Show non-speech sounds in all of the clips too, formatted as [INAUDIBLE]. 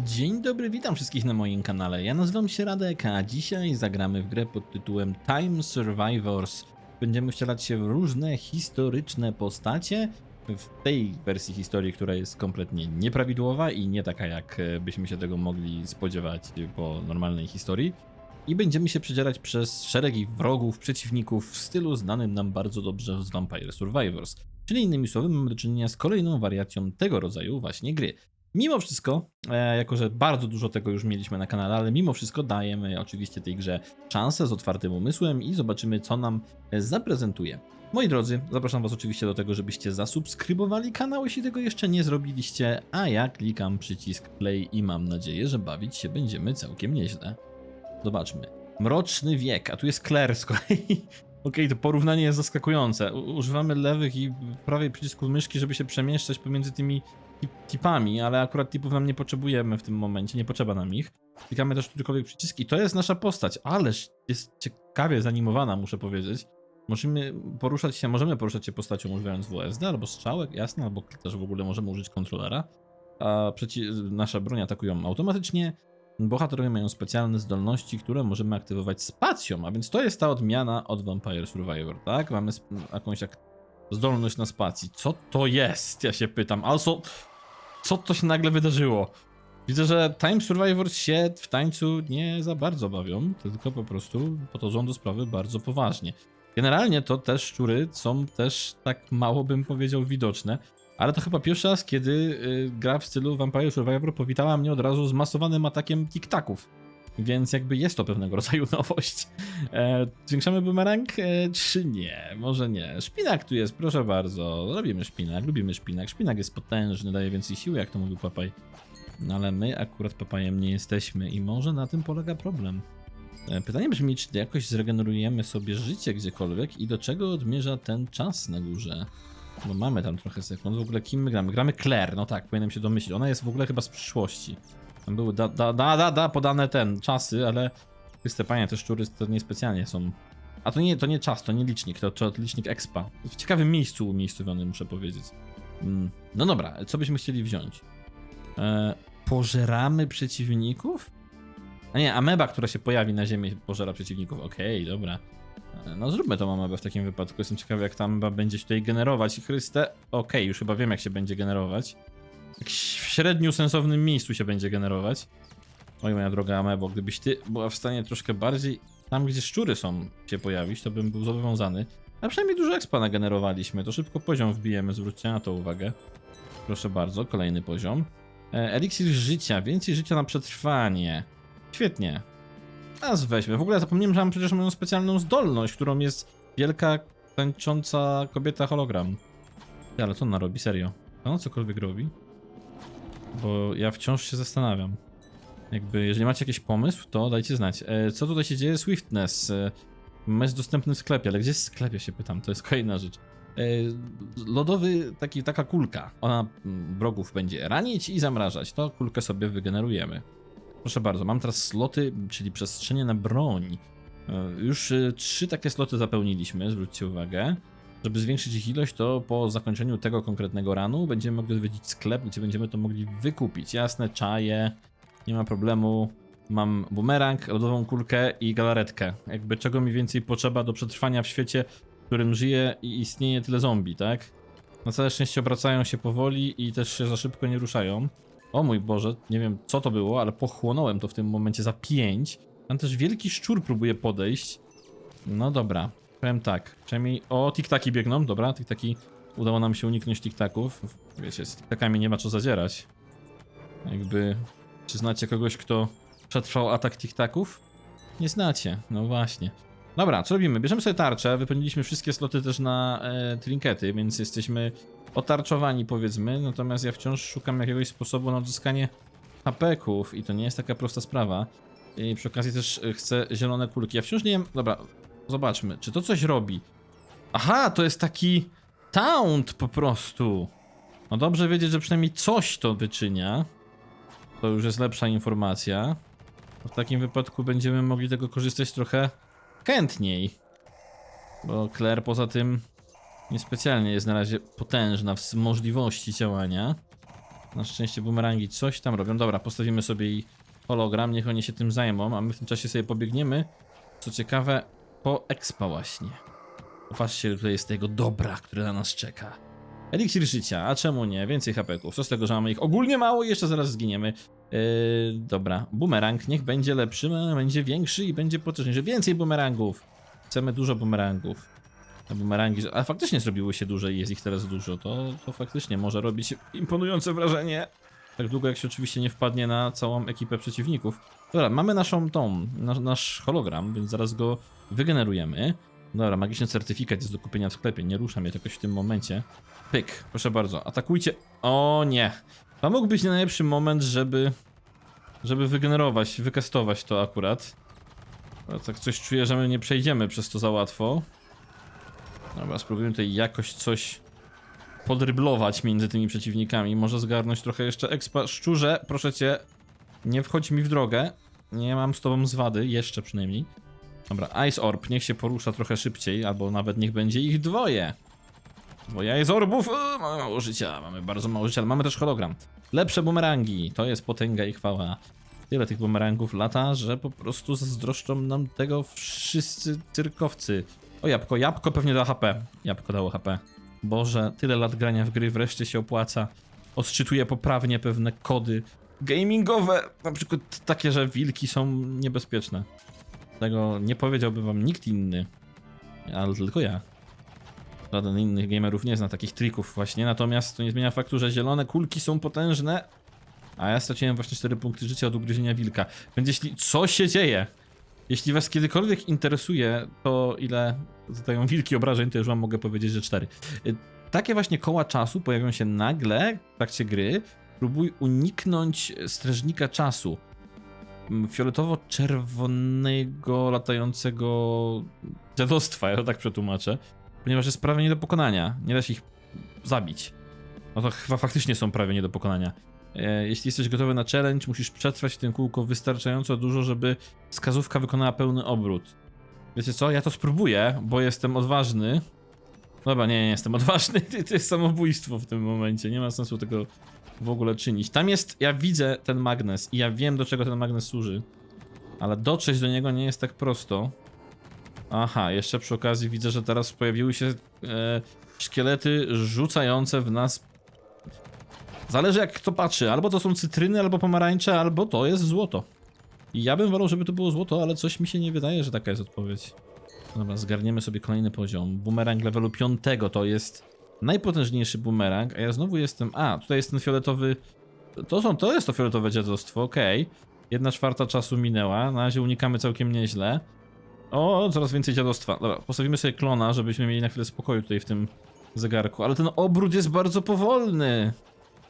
Dzień dobry, witam wszystkich na moim kanale. Ja nazywam się Radek, a dzisiaj zagramy w grę pod tytułem Time Survivors. Będziemy wcielać się w różne historyczne postacie. W tej wersji historii, która jest kompletnie nieprawidłowa i nie taka, jak e, byśmy się tego mogli spodziewać po normalnej historii. I będziemy się przedzierać przez szeregi wrogów, przeciwników w stylu znanym nam bardzo dobrze z Vampire Survivors. Czyli innymi słowy, mamy do czynienia z kolejną wariacją tego rodzaju właśnie gry. Mimo wszystko, e, jako że bardzo dużo tego już mieliśmy na kanale, ale mimo wszystko dajemy oczywiście tej grze szansę z otwartym umysłem i zobaczymy, co nam e, zaprezentuje. Moi drodzy, zapraszam Was oczywiście do tego, żebyście zasubskrybowali kanał, jeśli tego jeszcze nie zrobiliście, a ja klikam przycisk play i mam nadzieję, że bawić się będziemy całkiem nieźle. Zobaczmy. Mroczny wiek, a tu jest Claire z kolei. [LAUGHS] Okej, to porównanie jest zaskakujące. Używamy lewych i prawej przycisku myszki, żeby się przemieszczać pomiędzy tymi tipami, ale akurat tipów nam nie potrzebujemy w tym momencie, nie potrzeba nam ich. Klikamy też którykolwiek przycisk i to jest nasza postać, ależ jest ciekawie zanimowana, muszę powiedzieć. Możemy poruszać się, możemy poruszać się postacią używając WSD albo strzałek, jasne, albo też w ogóle możemy użyć kontrolera. A nasze broń atakują automatycznie. Bohaterowie mają specjalne zdolności, które możemy aktywować spacją, a więc to jest ta odmiana od Vampire Survivor, tak? Mamy jakąś jak zdolność na spacji. Co to jest? Ja się pytam. Also, co to się nagle wydarzyło? Widzę, że Time Survivors się w tańcu nie za bardzo bawią, tylko po prostu podchodzą do sprawy bardzo poważnie. Generalnie to te szczury są też tak mało bym powiedział widoczne, ale to chyba pierwszy raz, kiedy y, gra w stylu Vampire Survivor powitała mnie od razu z masowanym atakiem tiktaków. Więc jakby jest to pewnego rodzaju [LAUGHS] nowość. E, zwiększamy bumerang, e, czy nie? Może nie. Szpinak tu jest, proszę bardzo. Robimy szpinak, lubimy szpinak. Szpinak jest potężny, daje więcej siły, jak to mówił papaj. No ale my akurat papajem nie jesteśmy i może na tym polega problem. E, Pytanie brzmi, czy jakoś zregenerujemy sobie życie gdziekolwiek i do czego odmierza ten czas na górze? Bo mamy tam trochę sekund. W ogóle kim my gramy? Gramy Claire, no tak, powinienem się domyślić. Ona jest w ogóle chyba z przyszłości. Tam były da, da, da, da, da podane ten czasy, ale Chryste panie, te szczury to niespecjalnie są. A to nie, to nie czas, to nie licznik, to, to licznik expa. W ciekawym miejscu umiejscowiony, muszę powiedzieć. Mm, No dobra, co byśmy chcieli wziąć? E, pożeramy przeciwników? A nie, ameba, która się pojawi na ziemi, pożera przeciwników. Okej, dobra. E, No zróbmy tą amebę w takim wypadku. Jestem ciekawy, jak ta ameba będzie się tutaj generować. Chryste, okej, już chyba wiem, jak się będzie generować. W średnio sensownym miejscu się będzie generować. Oj, moja droga Amebo, gdybyś ty była w stanie troszkę bardziej tam, gdzie szczury są, się pojawić, to bym był zobowiązany. A przynajmniej dużo expa nagenerowaliśmy, to szybko poziom wbijemy, zwróćcie na to uwagę. Proszę bardzo, kolejny poziom. E, eliksir życia, więcej życia na przetrwanie. Świetnie. Nas weźmy. W ogóle zapomniałem, że mam przecież moją specjalną zdolność, którą jest wielka, tańcząca kobieta hologram. Ale co ona robi, serio? Ona cokolwiek robi? Bo ja wciąż się zastanawiam. Jakby, jeżeli macie jakiś pomysł, to dajcie znać. E, co tutaj się dzieje? Swiftness. E, jest dostępny w sklepie, ale gdzie jest w sklepie się pytam, to jest kolejna rzecz. E, lodowy, taki, taka kulka. Ona mm, wrogów będzie ranić i zamrażać. To kulkę sobie wygenerujemy. Proszę bardzo, mam teraz sloty, czyli przestrzenie na broń. E, już e, trzy takie sloty zapełniliśmy, zwróćcie uwagę. Żeby zwiększyć ich ilość, to po zakończeniu tego konkretnego ranu będziemy mogli odwiedzić sklep, gdzie będziemy to mogli wykupić. Jasne, czaje, nie ma problemu. Mam bumerang, lodową kulkę i galaretkę. Jakby czego mi więcej potrzeba do przetrwania w świecie, w którym żyje i istnieje tyle zombie, tak? Na całe szczęście obracają się powoli i też się za szybko nie ruszają. O mój Boże, nie wiem co to było, ale pochłonąłem to w tym momencie za 5. Tam też wielki szczur próbuje podejść. No dobra, powiem tak. Przynajmniej. O, tiktaki biegną, dobra, tiktaki. Udało nam się uniknąć tiktaków. Wiecie, z tiktakami nie ma co zadzierać. Jakby. Czy znacie kogoś, kto przetrwał atak tiktaków? Nie znacie, no właśnie. Dobra, co robimy? Bierzemy sobie tarczę, wypełniliśmy wszystkie sloty też na e, trinkety, więc jesteśmy otarczowani powiedzmy, natomiast ja wciąż szukam jakiegoś sposobu na odzyskanie hapeków i to nie jest taka prosta sprawa. I przy okazji też e, chcę zielone kulki. Ja wciąż nie wiem, dobra, zobaczmy, czy to coś robi. Aha, to jest taki taunt po prostu. No dobrze wiedzieć, że przynajmniej coś to wyczynia. To już jest lepsza informacja. W takim wypadku będziemy mogli tego korzystać trochę chętniej. Bo Claire poza tym niespecjalnie jest na razie potężna w możliwości działania. Na szczęście bumerangi coś tam robią. Dobra, postawimy sobie i hologram, niech oni się tym zajmą, a my w tym czasie sobie pobiegniemy. Co ciekawe, po expa właśnie. Popatrzcie, tutaj jest tego dobra, które na nas czeka. Eliksir życia, a czemu nie? Więcej hapeków. Co z tego, że mamy ich ogólnie mało i jeszcze zaraz zginiemy. Yy, dobra, bumerang niech będzie lepszy, będzie większy i będzie potężniejszy. Więcej bumerangów. Chcemy dużo bumerangów. Te bumerangi, a faktycznie zrobiły się duże i jest ich teraz dużo. To, to faktycznie może robić imponujące wrażenie. Tak długo jak się oczywiście nie wpadnie na całą ekipę przeciwników. Dobra, mamy naszą tą, nasz, nasz hologram, więc zaraz go wygenerujemy. Dobra, magiczny certyfikat jest do kupienia w sklepie, nie ruszam je jakoś w tym momencie. Pyk, proszę bardzo, atakujcie. O nie, to mógł być najlepszy moment, żeby, żeby wygenerować, wykastować to akurat. Ale tak coś czuję, że my nie przejdziemy przez to za łatwo. Dobra, spróbujmy tutaj jakoś coś podryblować między tymi przeciwnikami. Może zgarnąć trochę jeszcze expa. Szczurze, proszę cię, nie wchodź mi w drogę. Nie mam z tobą zwady, jeszcze przynajmniej. Dobra, Ice Orb, niech się porusza trochę szybciej, albo nawet niech będzie ich dwoje. Dwoje Ice Orbów, o, mamy mało życia, mamy bardzo mało życia, ale mamy też hologram. Lepsze bumerangi, to jest potęga i chwała. Tyle tych bumerangów lata, że po prostu zazdroszczą nam tego wszyscy cyrkowcy. O jabłko, jabłko pewnie da HP. Jabłko dało HP. Boże, tyle lat grania w gry wreszcie się opłaca. Odczytuje poprawnie pewne kody gamingowe, na przykład takie, że wilki są niebezpieczne. Tego nie powiedziałby wam nikt inny, ale tylko ja. Żaden innych gamerów nie zna takich trików właśnie, natomiast to nie zmienia faktu, że zielone kulki są potężne, a ja straciłem właśnie 4 punkty życia od ugryzienia wilka. Więc jeśli... Co się dzieje? Jeśli was kiedykolwiek interesuje to ile zadają wilki obrażeń, to już wam mogę powiedzieć, że 4. Y, Takie właśnie koła czasu pojawią się nagle w trakcie gry. Próbuj uniknąć strażnika czasu. Mm, Fioletowo-czerwonego latającego dziadostwa, ja to tak przetłumaczę. Ponieważ jest prawie nie do pokonania. Nie da się ich zabić. No to chyba faktycznie są prawie nie do pokonania. E, Jeśli jesteś gotowy na challenge, musisz przetrwać w tym kółko wystarczająco dużo, żeby wskazówka wykonała pełny obrót. Wiecie co? Ja to spróbuję, bo jestem odważny. Dobra, nie, nie jestem odważny. [LAUGHS] To jest samobójstwo w tym momencie. Nie ma sensu tego w ogóle czynić. Tam jest, ja widzę ten magnes i ja wiem do czego ten magnes służy. Ale dotrzeć do niego nie jest tak prosto. Aha, jeszcze przy okazji widzę, że teraz pojawiły się e, szkielety rzucające w nas Zależy jak kto patrzy, albo to są cytryny, albo pomarańcze, albo to jest złoto. I ja bym wolał, żeby to było złoto, ale coś mi się nie wydaje, że taka jest odpowiedź. Dobra, zgarniemy sobie kolejny poziom. Bumerang levelu 5 to jest najpotężniejszy bumerang, a ja znowu jestem... A, tutaj jest ten fioletowy... To są, to jest to fioletowe dziadostwo, okej. Jedna czwarta czasu minęła, na razie unikamy całkiem nieźle. O, coraz więcej dziadostwa. Dobra, postawimy sobie klona, żebyśmy mieli na chwilę spokoju tutaj w tym zegarku, ale ten obrót jest bardzo powolny.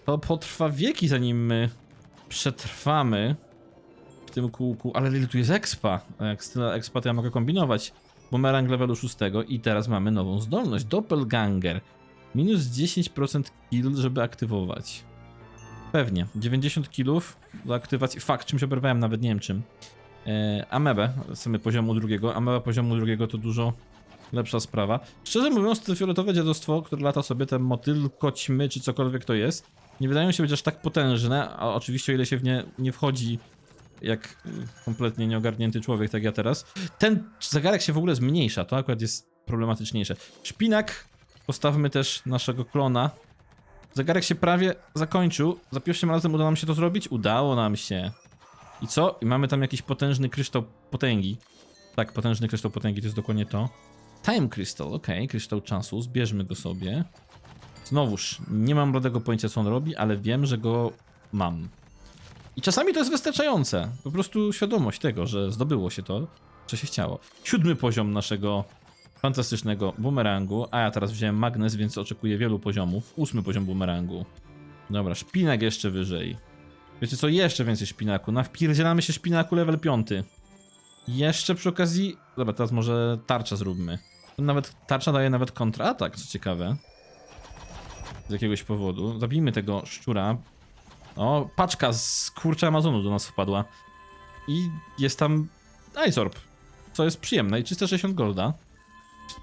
To potrwa wieki, zanim my przetrwamy w tym kółku. Ale ile tu jest expa? Jak z tyle expa, to ja mogę kombinować. Bumerang levelu 6 i teraz mamy nową zdolność. Doppelganger. Minus 10% kill, żeby aktywować. Pewnie. 90 killów do aktywacji. Fakt, czymś oberwałem, nawet nie wiem czym. E, amebę, sobie poziomu drugiego. Ameba poziomu drugiego to dużo lepsza sprawa. Szczerze mówiąc, to fioletowe dziadostwo, które lata sobie, te motylko, ćmy, czy cokolwiek to jest, nie wydają się być aż tak potężne, a oczywiście o ile się w nie nie wchodzi jak kompletnie nieogarnięty człowiek, tak ja teraz. Ten zegarek się w ogóle zmniejsza, to akurat jest problematyczniejsze. Szpinak, postawmy też naszego klona. Zegarek się prawie zakończył, za pierwszym razem udało nam się to zrobić? Udało nam się. I co? I mamy tam jakiś potężny kryształ potęgi. Tak, potężny kryształ potęgi, to jest dokładnie to. Time Crystal, okej, kryształ czasu, zbierzmy go sobie. Znowuż, nie mam bladego pojęcia co on robi, ale wiem, że go mam. I czasami to jest wystarczające. Po prostu świadomość tego, że zdobyło się to, co się chciało. Siódmy poziom naszego fantastycznego bumerangu, a ja teraz wziąłem magnes, więc oczekuję wielu poziomów. Ósmy poziom bumerangu. Dobra, szpinak jeszcze wyżej. Wiecie co, jeszcze więcej szpinaku. Nawpierdzielamy się szpinaku level 5. Jeszcze przy okazji... Dobra, teraz może tarcza zróbmy. Nawet tarcza daje nawet kontratak, co ciekawe. Z jakiegoś powodu. Zabijmy tego szczura. O, paczka z kurczę Amazonu do nas wpadła. I jest tam Ice Orb, co jest przyjemne i 360 golda.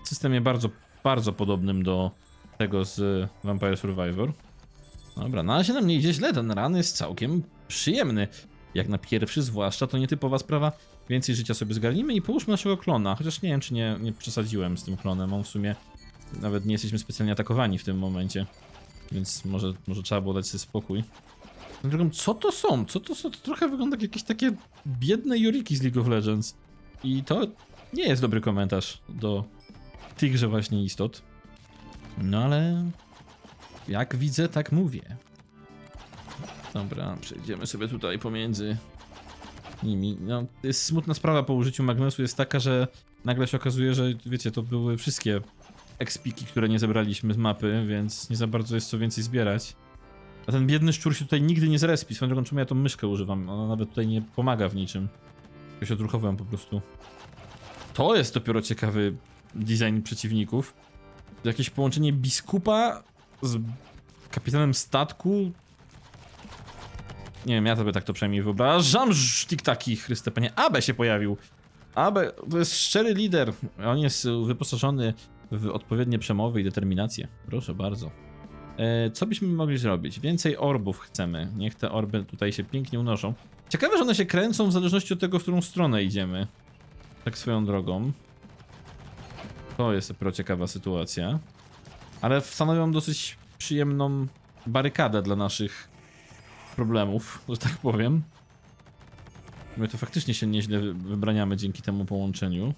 W systemie bardzo, bardzo podobnym do tego z Vampire Survivor. Dobra, na razie nam nie idzie źle, ten ran jest całkiem przyjemny. Jak na pierwszy zwłaszcza, to nietypowa sprawa. Więcej życia sobie zgarnijmy i połóżmy naszego klona. Chociaż nie wiem, czy nie, nie przesadziłem z tym klonem. On w sumie nawet nie jesteśmy specjalnie atakowani w tym momencie. Więc może, może trzeba było dać sobie spokój. Drugą, co to są? Co to są? To trochę wygląda jak jakieś takie biedne Joriki z League of Legends. I to nie jest dobry komentarz do tychże właśnie istot. No ale jak widzę, tak mówię. Dobra, przejdziemy sobie tutaj pomiędzy nimi. No, jest smutna sprawa po użyciu magnesu jest taka, że nagle się okazuje, że wiecie, to były wszystkie expiki, które nie zebraliśmy z mapy, więc nie za bardzo jest co więcej zbierać. A ten biedny szczur się tutaj nigdy nie zrespi. Swoją drogą, czemu ja tą myszkę używam? Ona nawet tutaj nie pomaga w niczym. Ja się odruchowałem po prostu. To jest dopiero ciekawy design przeciwników. Jakieś połączenie biskupa z kapitanem statku. Nie wiem, ja sobie tak to przynajmniej wyobrażam. Tiktaki, Chryste Panie. Abe się pojawił. Abe to jest szczery lider. On jest wyposażony w odpowiednie przemowy i determinację. Proszę bardzo. E, co byśmy mogli zrobić? Więcej orbów chcemy. Niech te orby tutaj się pięknie unoszą. Ciekawe, że one się kręcą w zależności od tego, w którą stronę idziemy. Tak swoją drogą. To jest dopiero ciekawa sytuacja. Ale stanowią dosyć przyjemną barykadę dla naszych problemów, że tak powiem. My to faktycznie się nieźle wy- wybraniamy dzięki temu połączeniu.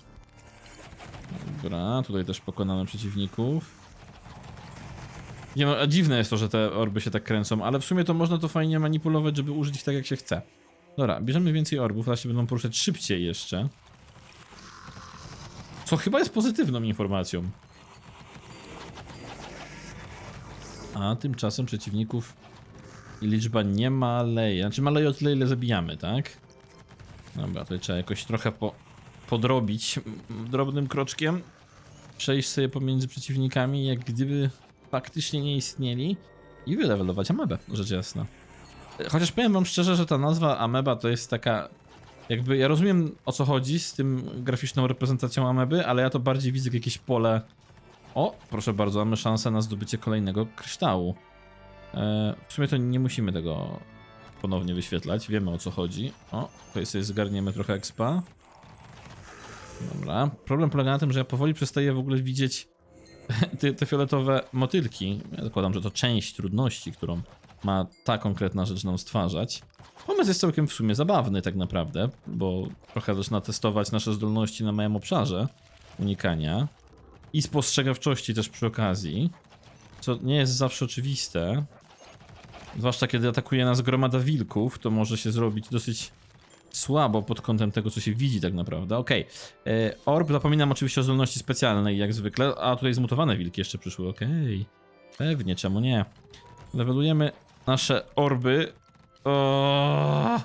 Dobra, tutaj też pokonamy przeciwników. Nie no, a dziwne jest to, że te orby się tak kręcą, ale w sumie to można to fajnie manipulować, żeby użyć ich tak jak się chce. Dobra, bierzemy więcej orbów, teraz się będą poruszać szybciej jeszcze. Co chyba jest pozytywną informacją. A tymczasem przeciwników liczba nie maleje. Znaczy maleje o tyle, ile zabijamy, tak? Dobra, tutaj trzeba jakoś trochę po, podrobić drobnym kroczkiem. Przejść sobie pomiędzy przeciwnikami, jak gdyby faktycznie nie istnieli. I wylewelować amebę, rzecz jasna. Chociaż powiem wam szczerze, że ta nazwa ameba to jest taka... Jakby, ja rozumiem o co chodzi z tym graficzną reprezentacją ameby, ale ja to bardziej widzę jak jakieś pole... O, proszę bardzo, mamy szansę na zdobycie kolejnego kryształu. E, w sumie to nie musimy tego ponownie wyświetlać, wiemy o co chodzi. O, tutaj sobie zgarniemy trochę expa. Dobra, problem polega na tym, że ja powoli przestaję w ogóle widzieć te, te fioletowe motylki. Ja zakładam, że to część trudności, którą ma ta konkretna rzecz nam stwarzać. Pomysł jest całkiem w sumie zabawny tak naprawdę, bo trochę zaczyna testować nasze zdolności na małym obszarze unikania i spostrzegawczości też przy okazji, co nie jest zawsze oczywiste. Zwłaszcza kiedy atakuje nas gromada wilków, to może się zrobić dosyć słabo pod kątem tego, co się widzi tak naprawdę. Okej, okay. Orb, zapominam oczywiście o zdolności specjalnej, jak zwykle, a tutaj zmutowane wilki jeszcze przyszły, okej. Pewnie, czemu nie? Levelujemy nasze orby. O!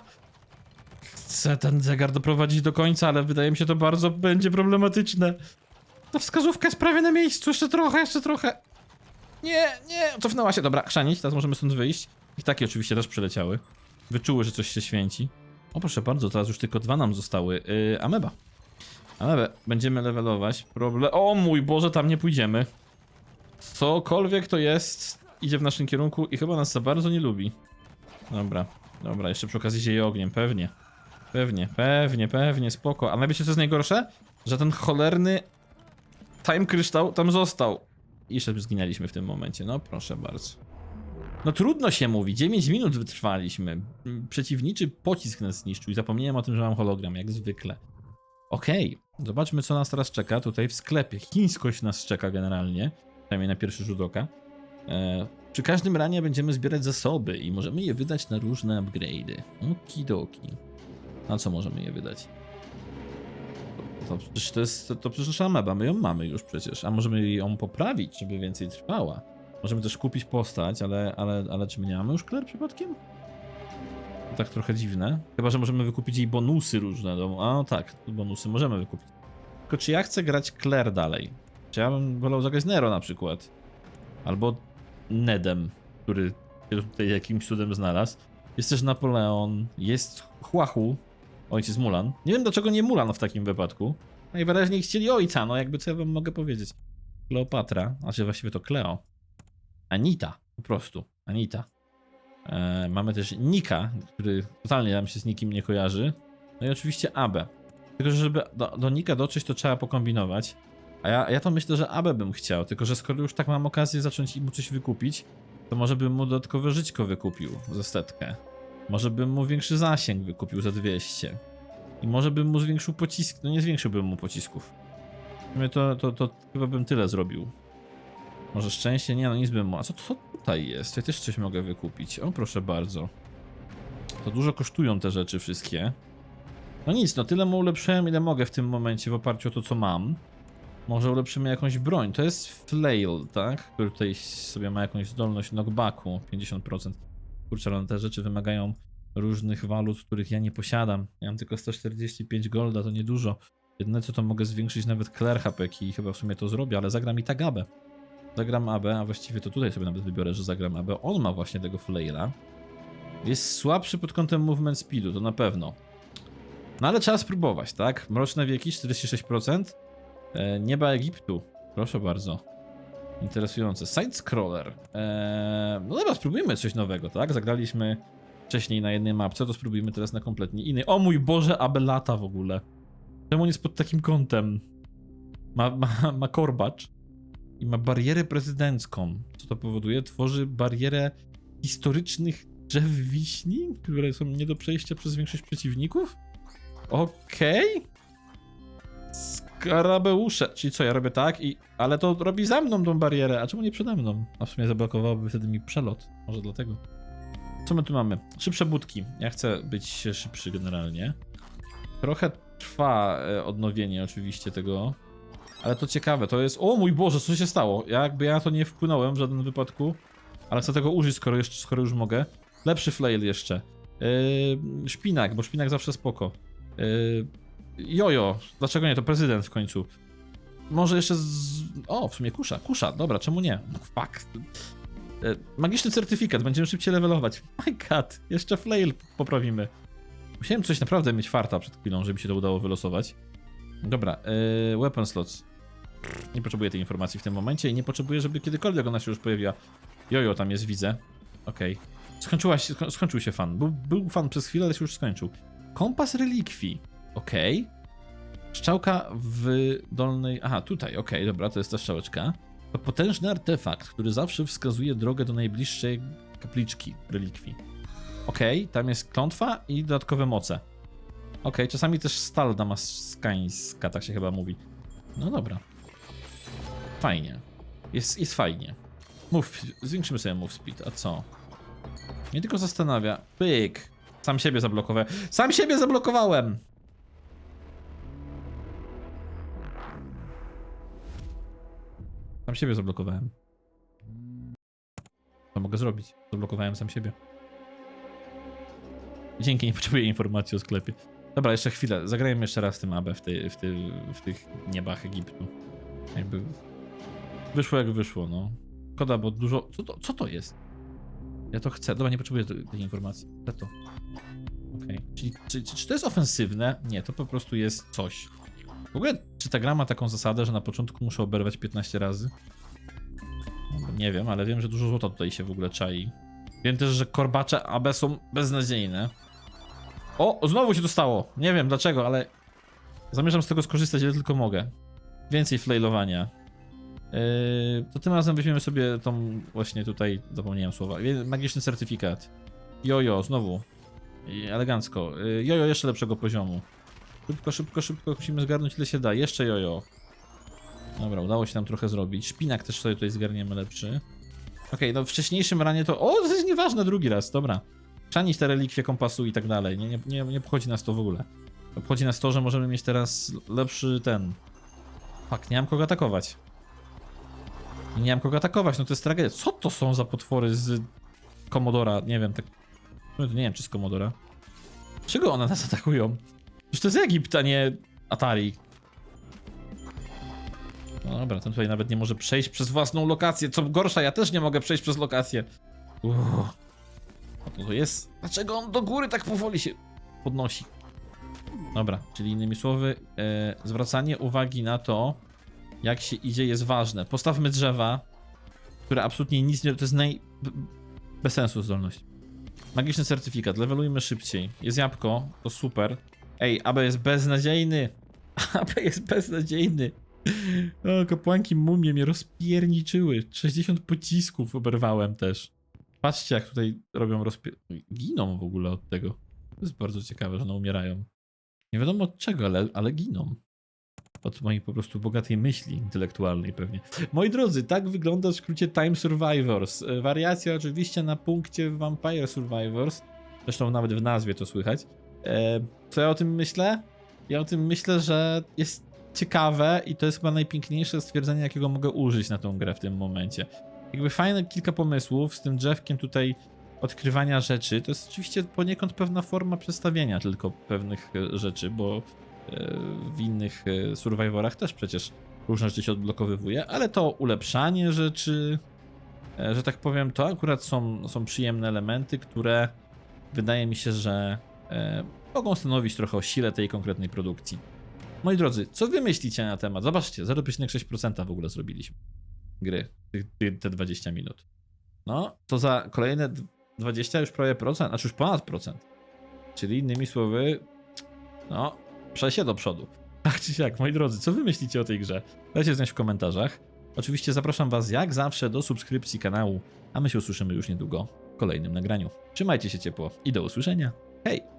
Chcę ten zegar doprowadzić do końca, ale wydaje mi się to bardzo będzie problematyczne. Ta wskazówka jest prawie na miejscu, jeszcze trochę, jeszcze trochę. Nie, nie, cofnęła się, dobra, chrzanić, teraz możemy stąd wyjść. I takie oczywiście też przyleciały. Wyczuły, że coś się święci. O proszę bardzo, teraz już tylko dwa nam zostały. Yy, ameba. Amebę będziemy levelować. Problem... O mój Boże, tam nie pójdziemy. Cokolwiek to jest, idzie w naszym kierunku i chyba nas za bardzo nie lubi. Dobra, dobra, jeszcze przy okazji zieje ogniem, pewnie. Pewnie, pewnie, pewnie, spoko. A najwiecie co jest najgorsze? Że ten cholerny time kryształ tam został. I jeszcze zginęliśmy w tym momencie, no proszę bardzo. No trudno się mówi, 9 minut wytrwaliśmy. Przeciwniczy pocisk nas zniszczył i zapomniałem o tym, że mam hologram, jak zwykle. Okej, zobaczmy co nas teraz czeka tutaj w sklepie. Chińskość nas czeka generalnie, przynajmniej na pierwszy rzut oka. E, przy każdym ranie będziemy zbierać zasoby i możemy je wydać na różne upgrade'y. Okidoki. Na co możemy je wydać? To, to przecież to to, to przecież ameba, my ją mamy już przecież, a możemy ją poprawić, żeby więcej trwała. Możemy też kupić postać, ale, ale, ale czy my nie mamy już Claire przypadkiem? To tak trochę dziwne. Chyba, że możemy wykupić jej bonusy różne. Do... A no tak, bonusy możemy wykupić. Tylko czy ja chcę grać Claire dalej? Czy ja bym wolał zagrać Nero na przykład? Albo Nedem, który się tutaj jakimś cudem znalazł. Jest też Napoleon, jest Huahu, ojciec Mulan. Nie wiem dlaczego nie Mulan w takim wypadku. Najwyraźniej chcieli ojca, no jakby co ja wam mogę powiedzieć. Kleopatra, a czy właściwie to Kleo. Anita, po prostu. Anita. E, mamy też Nika, który totalnie nam się z nikim nie kojarzy. No i oczywiście Abę. Tylko, że żeby do, do Nika dotrzeć, to trzeba pokombinować. A ja, ja to myślę, że Abę bym chciał, tylko że skoro już tak mam okazję zacząć mu coś wykupić, to może bym mu dodatkowe żyćko wykupił za setkę. Może bym mu większy zasięg wykupił za 200. I może bym mu zwiększył pocisk, no nie zwiększyłbym mu pocisków. To, to, to chyba bym tyle zrobił. Może szczęście? Nie, no nic bym. A co to tutaj jest? Ja też coś mogę wykupić. O, proszę bardzo. To dużo kosztują te rzeczy wszystkie. No nic, no tyle mu ulepszyłem, ile mogę w tym momencie w oparciu o to, co mam. Może ulepszymy jakąś broń. To jest flail, tak? Który tutaj sobie ma jakąś zdolność knockbacku 50%. Kurczę, ale te rzeczy wymagają różnych walut, których ja nie posiadam. Ja mam tylko 145 golda, to niedużo. Jedyne co to mogę zwiększyć nawet HP i chyba w sumie to zrobię, ale zagram i AB. Zagram AB, a właściwie to tutaj sobie nawet wybiorę, że zagram AB. On ma właśnie tego flaila. Jest słabszy pod kątem movement speedu, to na pewno. No ale trzeba spróbować, tak? Mroczne wieki 46%. E, nieba Egiptu. Proszę bardzo. Interesujące. Side-scroller. Eee, no dobra, spróbujmy coś nowego, tak? Zagraliśmy wcześniej na jednej mapce, to spróbujmy teraz na kompletnie innej. O mój Boże, Abelata w ogóle. Czemu on jest pod takim kątem? Ma, ma, ma korbacz i ma barierę prezydencką. Co to powoduje? Tworzy barierę historycznych drzew wiśni, które są nie do przejścia przez większość przeciwników? Okej. Skarabeusze. Czyli co, ja robię tak i... Ale to robi za mną tą barierę, a czemu nie przede mną? A w sumie zablokowałoby wtedy mi przelot. Może dlatego. Co my tu mamy? Szybsze budki. Ja chcę być szybszy generalnie. Trochę trwa e, odnowienie oczywiście tego. Ale to ciekawe, to jest... O mój Boże, co się stało? Ja jakby ja na to nie wpłynąłem w żadnym wypadku. Ale chcę tego użyć, skoro, jeszcze, skoro już mogę. Lepszy flail jeszcze. Yy, szpinak, bo szpinak zawsze spoko. Yy, jojo, dlaczego nie? To prezydent w końcu. Może jeszcze z... O, w sumie kusza, kusza, dobra, czemu nie? No, fuck. Yy, magiczny certyfikat, będziemy szybciej levelować. [LAUGHS] My god, jeszcze flail poprawimy. Musiałem coś naprawdę mieć farta przed chwilą, żeby się to udało wylosować. Dobra, yy, weapon slots. Nie potrzebuję tej informacji w tym momencie i nie potrzebuję, żeby kiedykolwiek ona się już pojawiła. Jojo tam jest, widzę. Okej. Skończyła się, sko skończył się fan. Był, był fan przez chwilę, ale się już skończył. Kompas relikwii. Okej. Strzałka w dolnej... Aha, tutaj, okej, dobra, to jest ta strzałeczka. To potężny artefakt, który zawsze wskazuje drogę do najbliższej kapliczki relikwii. Okej, tam jest klątwa i dodatkowe moce. Okej, czasami też stal damaskańska, tak się chyba mówi. No dobra. Fajnie. Jest, jest fajnie. Move, zwiększymy sobie move speed, a co? Mnie tylko zastanawia. Pyk. Sam siebie zablokowałem. Sam siebie zablokowałem! Sam siebie zablokowałem. Co mogę zrobić? Zablokowałem sam siebie. Dzięki, nie potrzebuję informacji o sklepie. Dobra, jeszcze chwilę. Zagrajmy jeszcze raz tym AB w, tej, w, tej, w tych niebach Egiptu. Jakby wyszło jak wyszło, no. Szkoda, bo dużo... Co to, co to jest? Ja to chcę. Dobra, nie potrzebuję tej, informacji. Chcę to. Okej. Czyli czy, czy, czy to jest ofensywne? Nie, to po prostu jest coś. W ogóle, czy ta gra ma taką zasadę, że na początku muszę oberwać 15 razy? Nie wiem, ale wiem, że dużo złota tutaj się w ogóle czai. Wiem też, że korbacze AB są beznadziejne. O, znowu się to stało. Nie wiem dlaczego, ale zamierzam z tego skorzystać, ile tylko mogę. Więcej flailowania. Yy, to tym razem weźmiemy sobie tą właśnie tutaj, zapomniałem słowa, magiczny certyfikat. Jojo, znowu. Elegancko. Yy, jojo jeszcze lepszego poziomu. Szybko, szybko, szybko musimy zgarnąć ile się da. Jeszcze jojo. Dobra, udało się nam trochę zrobić. Szpinak też sobie tutaj zgarniemy lepszy. Okej, no w wcześniejszym ranie to... O, to jest nieważne, drugi raz, dobra. Chrzanić te relikwie kompasu i tak dalej. Nie, nie, nie, nie obchodzi nas to w ogóle. Obchodzi nas to, że możemy mieć teraz lepszy ten... Fak, nie mam kogo atakować. Nie mam kogo atakować, no to jest tragedia. Co to są za potwory z Komodora? Nie wiem, tak... No, nie wiem, czy z Komodora. Czego one nas atakują? Przecież to jest Egipt, a nie Atari. No dobra, ten tutaj nawet nie może przejść przez własną lokację. Co gorsza, ja też nie mogę przejść przez lokację. Uff. To to jest? Dlaczego on do góry tak powoli się podnosi? Dobra, czyli innymi słowy, e, zwracanie uwagi na to, jak się idzie, jest ważne. Postawmy drzewa, które absolutnie nic nie. To jest naj. bez sensu zdolność. Magiczny certyfikat, levelujmy szybciej. Jest jabłko, to super. Ej, AB jest beznadziejny. [LAUGHS] AB jest beznadziejny. [LAUGHS] O, kapłanki mumie mnie rozpierniczyły. 60 pocisków oberwałem też. Patrzcie, jak tutaj robią rozpier... Giną w ogóle od tego. To jest bardzo ciekawe, że one umierają. Nie wiadomo od czego, ale, ale giną. Od mojej po prostu bogatej myśli intelektualnej pewnie. Moi drodzy, tak wygląda w skrócie Time Survivors. E, Wariacja oczywiście na punkcie Vampire Survivors. Zresztą nawet w nazwie to słychać. E, Co ja o tym myślę? Ja o tym myślę, że jest ciekawe i to jest chyba najpiękniejsze stwierdzenie, jakiego mogę użyć na tą grę w tym momencie. Jakby fajne kilka pomysłów z tym drzewkiem tutaj odkrywania rzeczy. To jest oczywiście poniekąd pewna forma przedstawienia tylko pewnych e, rzeczy, bo w innych e, survivorach też przecież różne rzeczy się odblokowywuje, ale to ulepszanie rzeczy, e, że tak powiem, to akurat są, są przyjemne elementy, które wydaje mi się, że e, mogą stanowić trochę o sile tej konkretnej produkcji. Moi drodzy, co wy myślicie na temat? Zobaczcie, 0,6% w ogóle zrobiliśmy gry, te 20 minut. No, to za kolejne d- 20 już prawie procent, znaczy już ponad procent. Czyli innymi słowy, no, przesie do przodu. Tak czy siak, moi drodzy, co wy myślicie o tej grze? Dajcie znać w komentarzach. Oczywiście zapraszam was jak zawsze do subskrypcji kanału, a my się usłyszymy już niedługo w kolejnym nagraniu. Trzymajcie się ciepło i do usłyszenia. Hej!